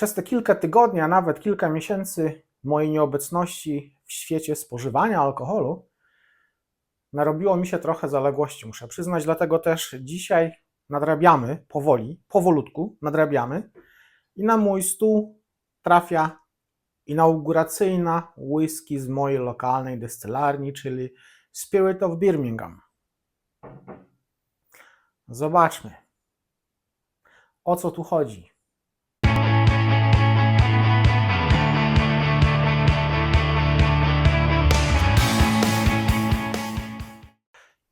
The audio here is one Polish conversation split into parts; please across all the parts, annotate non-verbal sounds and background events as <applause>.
Przez te kilka tygodni, a nawet kilka miesięcy mojej nieobecności w świecie spożywania alkoholu, narobiło mi się trochę zaległości, muszę przyznać, dlatego też dzisiaj nadrabiamy powoli, powolutku nadrabiamy i na mój stół trafia inauguracyjna whisky z mojej lokalnej destylarni, czyli Spirit of Birmingham. Zobaczmy, o co tu chodzi.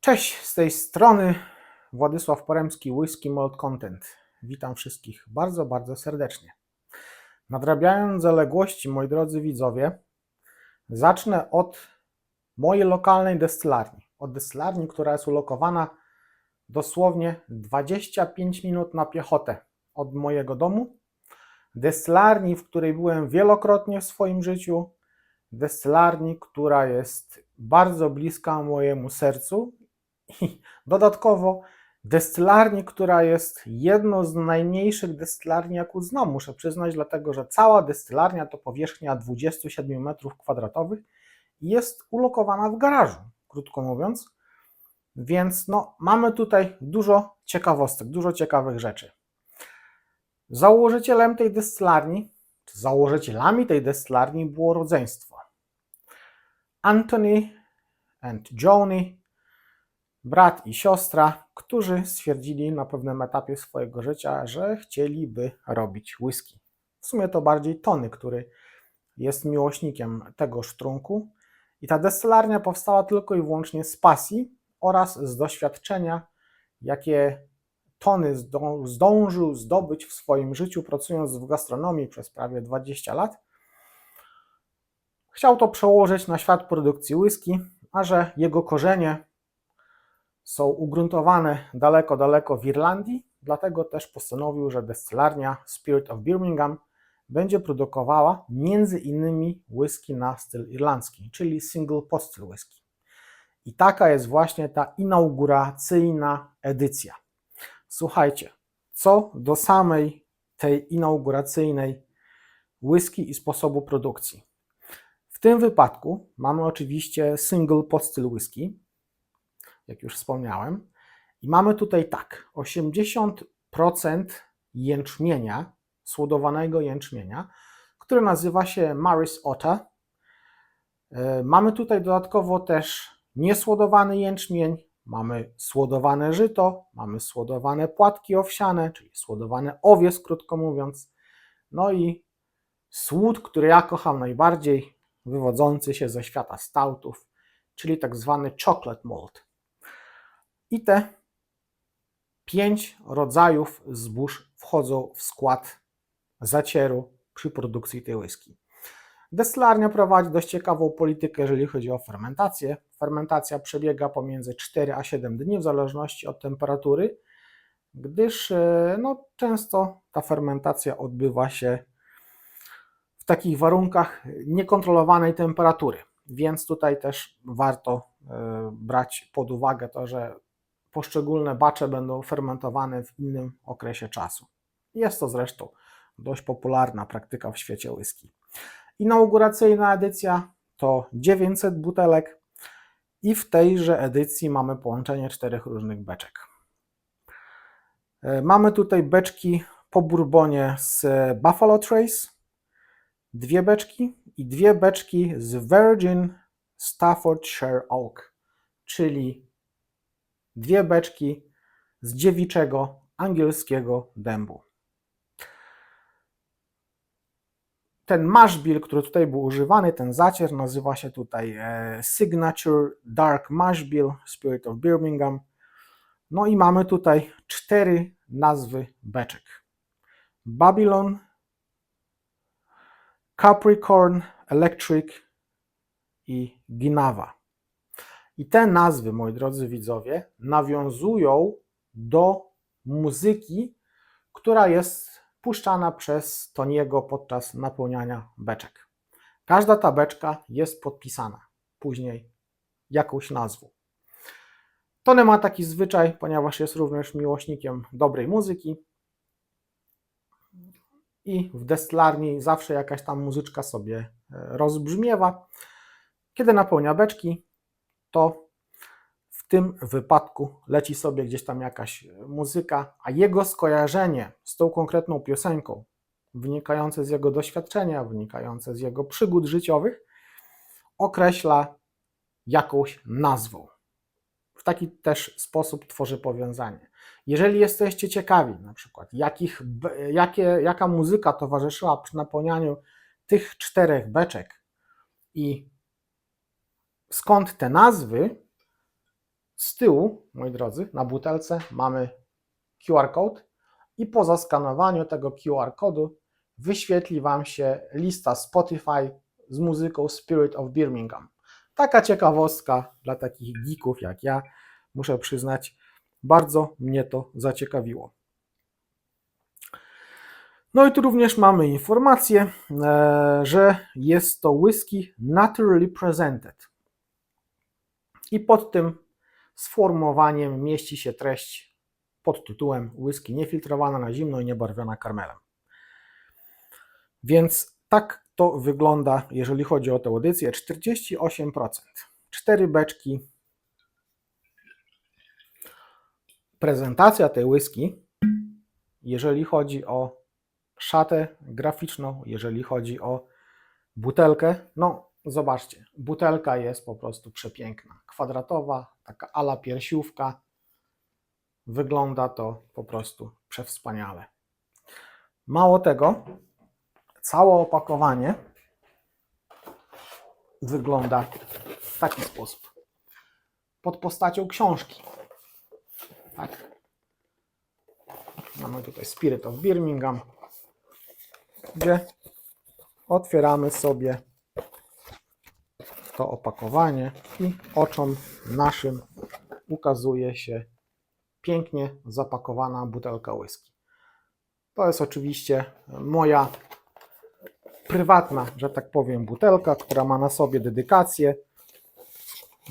Cześć, z tej strony Władysław Poremski, Whisky Malt Content. Witam wszystkich bardzo, bardzo serdecznie. Nadrabiając zaległości, moi drodzy widzowie, zacznę od mojej lokalnej destylarni. Od destylarni, która jest ulokowana dosłownie 25 minut na piechotę od mojego domu. Destylarni, w której byłem wielokrotnie w swoim życiu. Destylarni, która jest bardzo bliska mojemu sercu. <laughs> Dodatkowo destylarni, która jest jedną z najmniejszych destylarni, jaką znam, muszę przyznać, dlatego że cała destylarnia to powierzchnia 27 m2 i jest ulokowana w garażu, krótko mówiąc. Więc no, mamy tutaj dużo ciekawostek, dużo ciekawych rzeczy. Założycielem tej destylarni, czy założycielami tej destylarni było rodzeństwo. Anthony and Joni, brat i siostra, którzy stwierdzili na pewnym etapie swojego życia, że chcieliby robić whisky. W sumie to bardziej Tony, który jest miłośnikiem tego sztrunku. I ta destylarnia powstała tylko i wyłącznie z pasji oraz z doświadczenia, jakie Tony zdą- zdążył zdobyć w swoim życiu, pracując w gastronomii przez prawie 20 lat. Chciał to przełożyć na świat produkcji whisky, a że jego korzenie są ugruntowane daleko, daleko w Irlandii, dlatego też postanowił, że destylarnia Spirit of Birmingham będzie produkowała między innymi whisky na styl irlandzki, czyli single pot whisky. I taka jest właśnie ta inauguracyjna edycja. Słuchajcie, co do samej tej inauguracyjnej whisky i sposobu produkcji. W tym wypadku mamy oczywiście single pot whisky, jak już wspomniałem. I mamy tutaj tak, 80% jęczmienia, słodowanego jęczmienia, który nazywa się Maris Otta. E, Mamy tutaj dodatkowo też niesłodowany jęczmień, mamy słodowane żyto, mamy słodowane płatki owsiane, czyli słodowany owiec, krótko mówiąc. No i słód, który ja kocham najbardziej, wywodzący się ze świata stoutów, czyli tak zwany chocolate malt. I te pięć rodzajów zbóż wchodzą w skład zacieru przy produkcji tej whisky. Destylarnia prowadzi dość ciekawą politykę, jeżeli chodzi o fermentację. Fermentacja przebiega pomiędzy 4 a 7 dni, w zależności od temperatury, gdyż e, no, często ta fermentacja odbywa się w takich warunkach niekontrolowanej temperatury. Więc tutaj też warto e, brać pod uwagę to, że poszczególne bacze będą fermentowane w innym okresie czasu. Jest to zresztą dość popularna praktyka w świecie whisky. Inauguracyjna edycja to 900 butelek i w tejże edycji mamy połączenie czterech różnych beczek. E, Mamy tutaj beczki po bourbonie z Buffalo Trace, dwie beczki i dwie beczki z Virgin Staffordshire Oak, czyli dwie beczki z dziewiczego angielskiego dębu. Ten mashbill, który tutaj był używany, ten zacier, nazywa się tutaj e, Signature Dark Mashbill Spirit of Birmingham. No i mamy tutaj cztery nazwy beczek. Babylon, Capricorn, Electric i Ginawa. I te nazwy, moi drodzy widzowie, nawiązują do muzyki, która jest puszczana przez Toniego podczas napełniania beczek. Każda ta beczka jest podpisana później jakąś nazwą. Tony ma taki zwyczaj, ponieważ jest również miłośnikiem dobrej muzyki. i w destylarni zawsze jakaś tam muzyczka sobie e, rozbrzmiewa. Kiedy napełnia beczki, to w tym wypadku leci sobie gdzieś tam jakaś muzyka, a jego skojarzenie z tą konkretną piosenką, wynikające z jego doświadczenia, wynikające z jego przygód życiowych, określa jakąś nazwą. W taki też sposób tworzy powiązanie. Jeżeli jesteście ciekawi, na przykład, jakich, jakie, jaka muzyka towarzyszyła przy napełnianiu tych czterech beczek i skąd te nazwy, z tyłu, moi drodzy, na butelce mamy QR code i po zaskanowaniu tego QR kodu wyświetli Wam się lista Spotify z muzyką Spirit of Birmingham. Taka ciekawostka dla takich geeków jak ja, muszę przyznać, bardzo mnie to zaciekawiło. No i tu również mamy informację, e, że jest to whisky naturally presented. I pod tym sformułowaniem mieści się treść pod tytułem whisky niefiltrowana na zimno i niebarwiona karmelem. Więc tak to wygląda, jeżeli chodzi o tę edycję. 48%. Cztery beczki. Prezentacja tej whisky, jeżeli chodzi o szatę graficzną, jeżeli chodzi o butelkę, no zobaczcie, butelka jest po prostu przepiękna. Kwadratowa, taka ala piersiówka. Wygląda to po prostu przewspaniale. Mało tego, całe opakowanie wygląda w taki sposób. Pod postacią książki. Tak. Mamy tutaj Spirit of Birmingham, gdzie otwieramy sobie to opakowanie i oczom naszym ukazuje się pięknie zapakowana butelka whisky. To jest oczywiście moja prywatna, że tak powiem, butelka, która ma na sobie dedykację,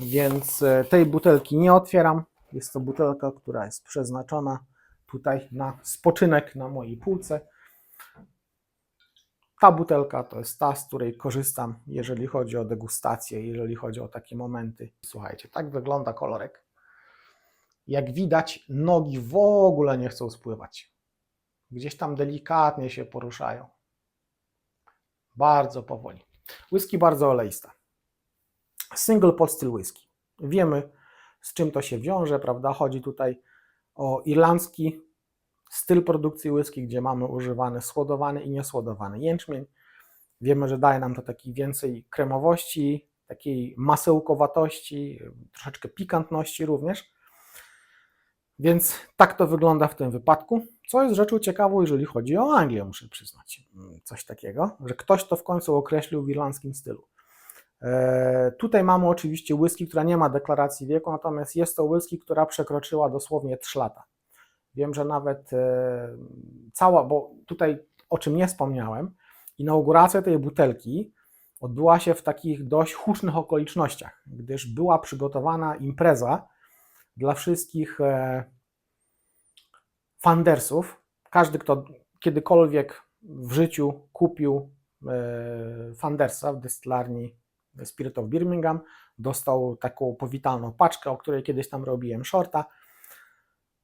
więc e, tej butelki nie otwieram. Jest to butelka, która jest przeznaczona tutaj na spoczynek na mojej półce. Ta butelka to jest ta, z której korzystam, jeżeli chodzi o degustację, jeżeli chodzi o takie momenty. Słuchajcie, tak wygląda kolorek. Jak widać, nogi w ogóle nie chcą spływać. Gdzieś tam delikatnie się poruszają. Bardzo powoli. Whisky bardzo oleista. Single pot still whisky. Wiemy, z czym to się wiąże, prawda? Chodzi tutaj o irlandzki styl produkcji whisky, gdzie mamy używany słodowany i niesłodowany jęczmień. Wiemy, że daje nam to takiej więcej kremowości, takiej masełkowatości, troszeczkę pikantności również. Więc tak to wygląda w tym wypadku, co jest rzeczą ciekawą, jeżeli chodzi o Anglię, muszę przyznać. Coś takiego, że ktoś to w końcu określił w irlandzkim stylu. E, Tutaj mamy oczywiście whisky, która nie ma deklaracji wieku, natomiast jest to whisky, która przekroczyła dosłownie 3 lata. Wiem, że nawet e, cała, bo tutaj o czym nie wspomniałem, inauguracja tej butelki odbyła się w takich dość hucznych okolicznościach, gdyż była przygotowana impreza dla wszystkich e, fandersów. Każdy, kto kiedykolwiek w życiu kupił e, fandersa w destylarni Spirit of Birmingham, dostał taką powitalną paczkę, o której kiedyś tam robiłem shorta,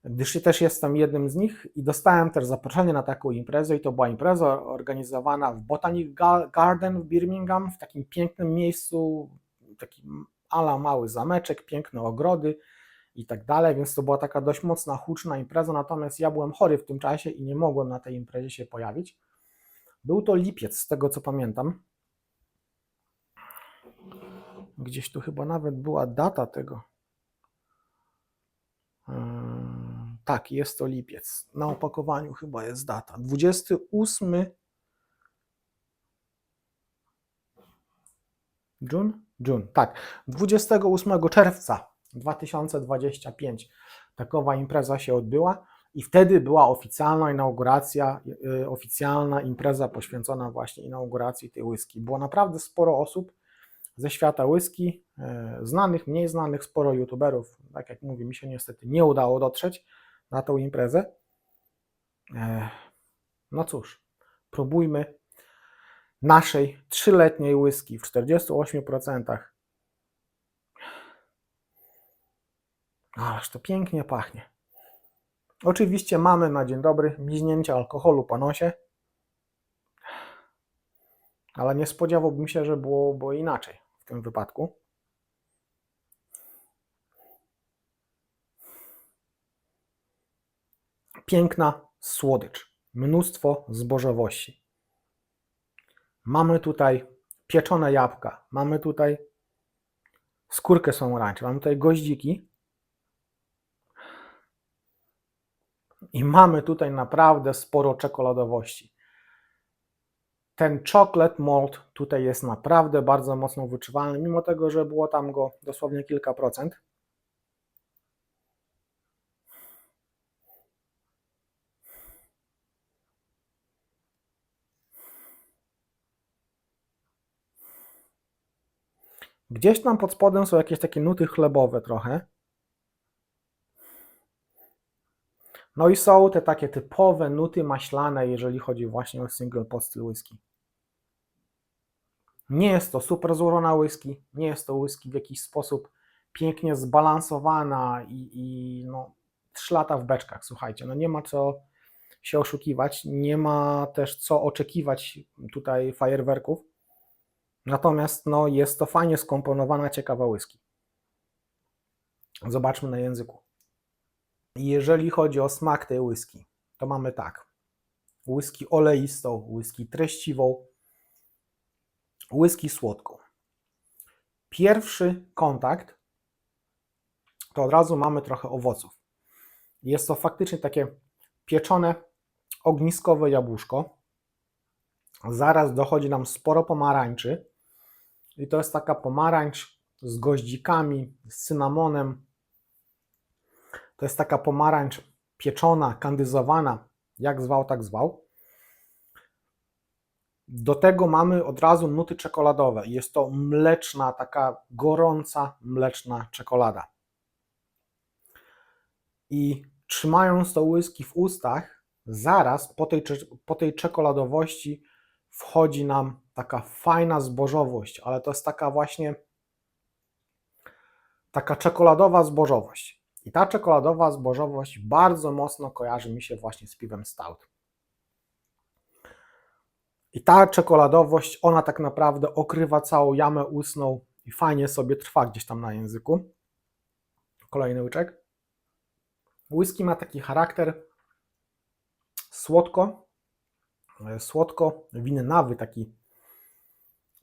gdyż też jestem jednym z nich i dostałem też zaproszenie na taką imprezę i to była impreza organizowana w Botanic Ga- Garden w Birmingham, w takim pięknym miejscu, taki ala mały zameczek, piękne ogrody i tak dalej, więc to była taka dość mocna, huczna impreza, natomiast ja byłem chory w tym czasie i nie mogłem na tej imprezie się pojawić. Był to lipiec, z tego co pamiętam. Gdzieś tu chyba nawet była data tego. Eee, Tak, jest to lipiec. Na opakowaniu chyba jest data. 28 June? June, tak. 28 czerwca 2025 takowa impreza się odbyła i wtedy była oficjalna inauguracja, yy, oficjalna impreza poświęcona właśnie inauguracji tej whisky. Było naprawdę sporo osób ze świata whisky, znanych, mniej znanych, sporo youtuberów. Tak jak mówię, mi się niestety nie udało dotrzeć na tą imprezę. Yy, No cóż, próbujmy naszej trzyletniej whisky w 48%. Ależ to pięknie pachnie. Oczywiście mamy na dzień dobry bliźnięcie alkoholu po nosie, ale nie spodziewałbym się, że było, było inaczej w tym wypadku. Piękna słodycz, mnóstwo zbożowości. Mamy tutaj pieczone jabłka, mamy tutaj skórkę pomarańczy, mamy tutaj goździki i mamy tutaj naprawdę sporo czekoladowości. Ten chocolate malt tutaj jest naprawdę bardzo mocno wyczuwalny, mimo tego, że było tam go dosłownie kilka procent. Gdzieś tam pod spodem są jakieś takie nuty chlebowe trochę. No i są te takie typowe nuty maślane, jeżeli chodzi właśnie o single pot whisky. Nie jest to super złożona whisky, nie jest to whisky w jakiś sposób pięknie zbalansowana i, i no, 3 lata w beczkach, słuchajcie, no nie ma co się oszukiwać, nie ma też co oczekiwać tutaj fajerwerków. Natomiast no, jest to fajnie skomponowana, ciekawa whisky. Zobaczmy na języku. Jeżeli chodzi o smak tej whisky, to mamy tak. Whisky oleistą, whisky treściwą, whisky słodką. Pierwszy kontakt to od razu mamy trochę owoców. Jest to faktycznie takie pieczone ogniskowe jabłuszko. Zaraz dochodzi nam sporo pomarańczy. I to jest taka pomarańcz z goździkami, z cynamonem. To jest taka pomarańcz pieczona, kandyzowana, jak zwał, tak zwał. Do tego mamy od razu nuty czekoladowe. Jest to mleczna, taka gorąca, mleczna czekolada. I trzymając to whisky w ustach, zaraz po tej, po tej czekoladowości wchodzi nam taka fajna zbożowość, ale to jest taka właśnie taka czekoladowa zbożowość. I ta czekoladowa zbożowość bardzo mocno kojarzy mi się właśnie z piwem stout. I ta czekoladowość, ona tak naprawdę okrywa całą jamę ustną i fajnie sobie trwa gdzieś tam na języku. Kolejny łyczek. Whisky ma taki charakter słodko, słodko winnawy, taki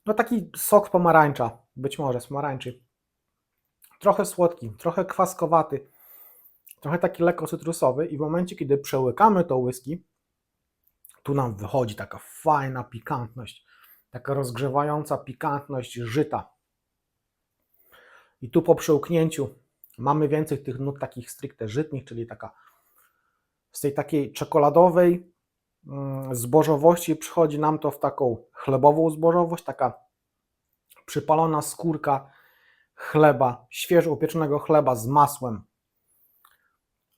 no taki sok pomarańcza, być może z pomarańczy. Trochę słodki, trochę kwaskowaty, trochę taki lekko cytrusowy i w momencie, kiedy przełykamy to whisky, tu nam wychodzi taka fajna pikantność, taka rozgrzewająca pikantność żyta. I tu po przełknięciu mamy więcej tych nut takich stricte żytnich, czyli taka z tej takiej czekoladowej zbożowości przychodzi nam to w taką chlebową zbożowość, taka przypalona skórka chleba, świeżo upieczonego chleba z masłem.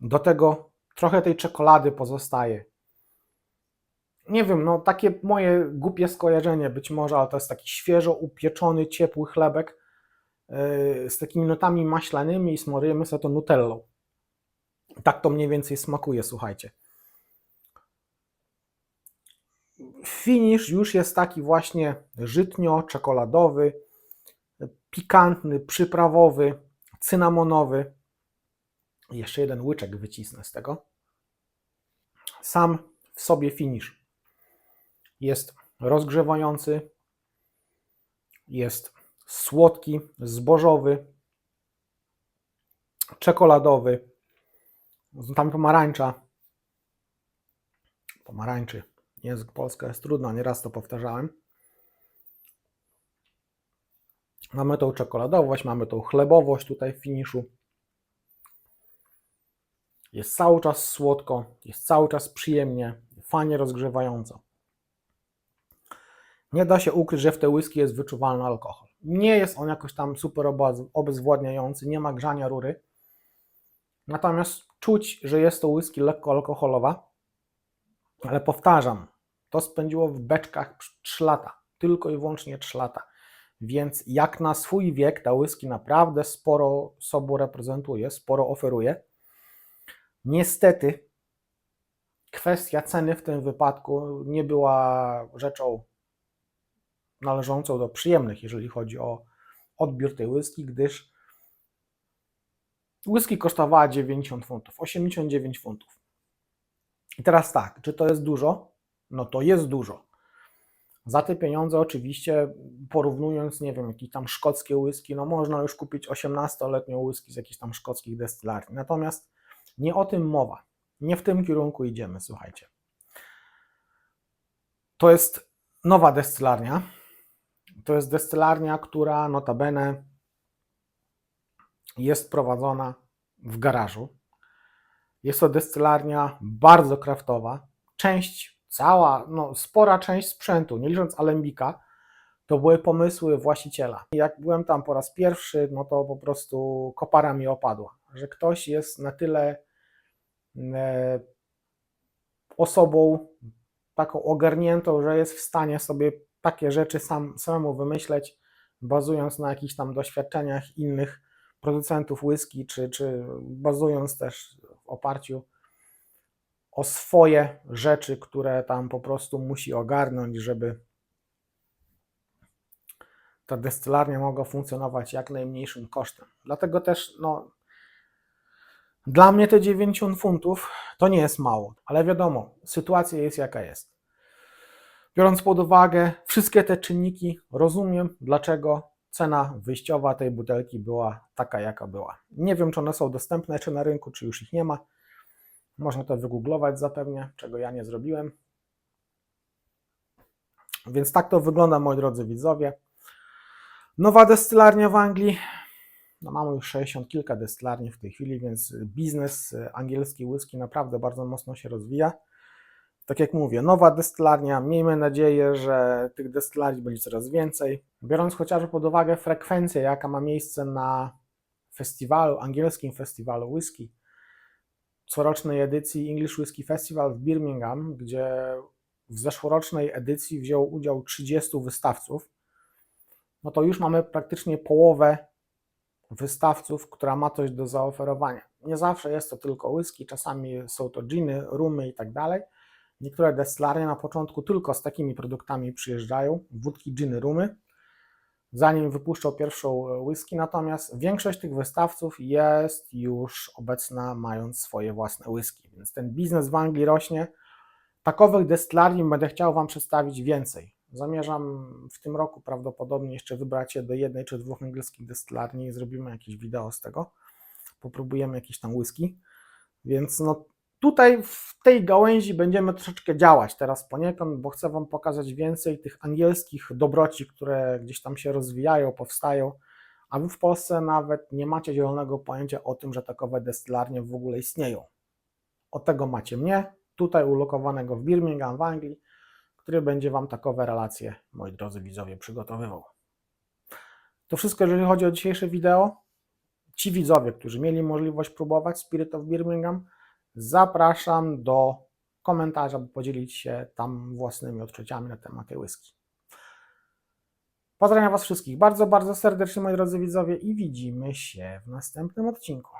Do tego trochę tej czekolady pozostaje. Nie wiem, no takie moje głupie skojarzenie być może, ale to jest taki świeżo upieczony, ciepły chlebek yy, z takimi nutami maślanymi i smorujemy sobie to nutellą. Tak to mniej więcej smakuje, słuchajcie. Finish już jest taki właśnie żytnio-czekoladowy, pikantny, przyprawowy, cynamonowy. Jeszcze jeden łyczek wycisnę z tego. Sam w sobie finish jest rozgrzewający, jest słodki, zbożowy, czekoladowy, tam pomarańcza, pomarańczy. Język polski jest trudno, nieraz to powtarzałem. Mamy tą czekoladowość, mamy tą chlebowość tutaj w finiszu. Jest cały czas słodko, jest cały czas przyjemnie, fajnie rozgrzewająco. Nie da się ukryć, że w tej whisky jest wyczuwalny alkohol. Nie jest on jakoś tam super obezwładniający, nie ma grzania rury. Natomiast czuć, że jest to whisky lekko alkoholowa, ale powtarzam, To spędziło w beczkach 3 lata, tylko i wyłącznie 3 lata. Więc jak na swój wiek ta whisky naprawdę sporo sobą reprezentuje, sporo oferuje. Niestety kwestia ceny w tym wypadku nie była rzeczą należącą do przyjemnych, jeżeli chodzi o odbiór tej whisky, gdyż whisky kosztowała 90 funtów, 89 funtów. I teraz tak, czy to jest dużo? No to jest dużo. Za te pieniądze oczywiście, porównując, nie wiem, jakieś tam szkockie whisky, no można już kupić 18-letnią whisky z jakichś tam szkockich destylarni. Natomiast nie o tym mowa. Nie w tym kierunku idziemy, słuchajcie. To jest nowa destylarnia. To jest destylarnia, która notabene jest prowadzona w garażu. Jest to destylarnia bardzo kraftowa. Część, cała, no spora część sprzętu, nie licząc alembika, to były pomysły właściciela. Jak byłem tam po raz pierwszy, no to po prostu kopara mi opadła, że ktoś jest na tyle e, osobą taką ogarniętą, że jest w stanie sobie takie rzeczy sam, samemu wymyśleć, bazując na jakichś tam doświadczeniach innych producentów whisky, czy, czy bazując też w oparciu o swoje rzeczy, które tam po prostu musi ogarnąć, żeby ta destylarnia mogła funkcjonować jak najmniejszym kosztem. Dlatego też, no, dla mnie te 90 funtów to nie jest mało, ale wiadomo, sytuacja jest jaka jest. Biorąc pod uwagę wszystkie te czynniki, rozumiem, dlaczego cena wyjściowa tej butelki była taka, jaka była. Nie wiem, czy one są dostępne czy na rynku, czy już ich nie ma. Można to wygooglować zapewne, czego ja nie zrobiłem. Więc tak to wygląda, moi drodzy widzowie. Nowa destylarnia w Anglii. No mamy już 60 kilka destylarni w tej chwili, więc biznes angielski whisky naprawdę bardzo mocno się rozwija. Tak jak mówię, nowa destylarnia, miejmy nadzieję, że tych destylarii będzie coraz więcej. Biorąc chociażby pod uwagę frekwencję, jaka ma miejsce na festiwalu, angielskim festiwalu whisky, corocznej edycji English Whisky Festival w Birmingham, gdzie w zeszłorocznej edycji wziął udział 30 wystawców, no to już mamy praktycznie połowę wystawców, która ma coś do zaoferowania. Nie zawsze jest to tylko whisky, czasami są to giny, rumy i tak dalej. Niektóre destylarnie na początku tylko z takimi produktami przyjeżdżają, wódki, giny, rumy, zanim wypuszczą pierwszą whisky, natomiast większość tych wystawców jest już obecna mając swoje własne whisky, więc ten biznes w Anglii rośnie. Takowych destylarni będę chciał Wam przedstawić więcej. Zamierzam w tym roku prawdopodobnie jeszcze wybrać się do jednej czy dwóch angielskich destylarni i zrobimy jakieś wideo z tego. Popróbujemy jakieś tam whisky. Więc no, tutaj w tej gałęzi będziemy troszeczkę działać teraz poniekąd, bo chcę Wam pokazać więcej tych angielskich dobroci, które gdzieś tam się rozwijają, powstają, a Wy w Polsce nawet nie macie zielonego pojęcia o tym, że takowe destylarnie w ogóle istnieją. Od tego macie mnie, tutaj ulokowanego w Birmingham w Anglii, który będzie Wam takowe relacje, moi drodzy widzowie, przygotowywał. To wszystko, jeżeli chodzi o dzisiejsze wideo. Ci widzowie, którzy mieli możliwość próbować Spirit of Birmingham, zapraszam do komentarza, by podzielić się tam własnymi odczuciami na temat tej whisky. Pozdrawiam Was wszystkich bardzo, bardzo serdecznie, moi drodzy widzowie, i widzimy się w następnym odcinku.